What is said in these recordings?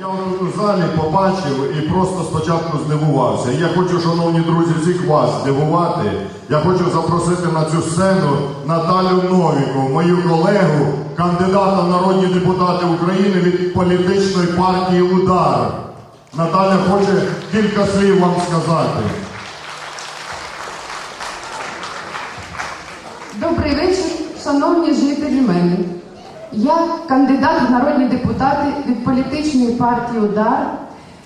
Я у залі побачив і просто спочатку здивувався. Я хочу, шановні друзі, всіх вас здивувати. Я хочу запросити на цю сцену Наталю Новіку, мою колегу, кандидата в народні депутати України від політичної партії Удар. Наталя хоче кілька слів вам сказати. Добрий вечір, шановні жителі мене. Я, кандидат в народні депутати від політичної партії Удар,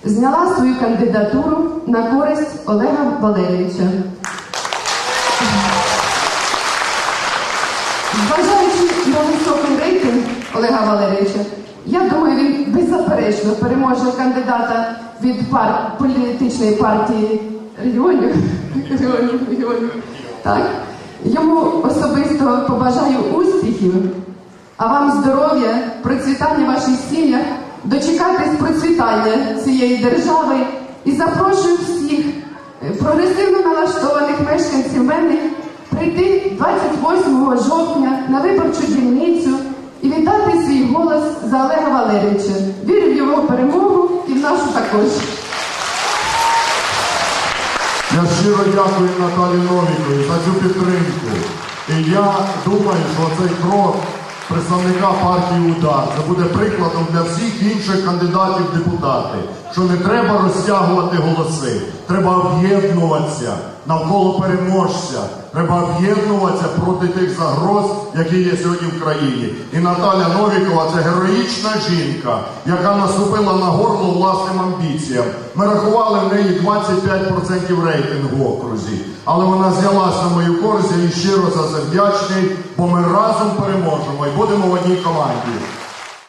зняла свою кандидатуру на користь Олега Валерійовича. Зважаючи на високий рейтинг Олега Валерійовича, я думаю, він беззаперечно переможе кандидата від пар... політичної партії регіонів. регіонів, регіонів. Так. Йому особисто побажаю успіхів, а вам здоров'я, процвітання ваших сім'ях, дочекатись процвітання цієї держави і запрошую всіх е, прогресивно налаштованих мешканців мене прийти 28 жовтня на виборчу дільницю і віддати свій голос за Олега Валерійовича. Вірю в його перемогу і в нашу також. Я щиро дякую Наталі Новікові за цю підтримку. І я думаю, що цей крок представника партії Удар це буде прикладом для всіх інших кандидатів в депутати, що не треба розтягувати голоси, треба об'єднуватися навколо переможця. Треба об'єднуватися проти тих загроз, які є сьогодні в країні. І Наталя Новікова це героїчна жінка, яка наступила на горло власним амбіціям. Ми рахували в неї 25% рейтингу в окрузі. Але вона взялась на мою користь їй щиро за це вдячний, бо ми разом переможемо і будемо в одній команді.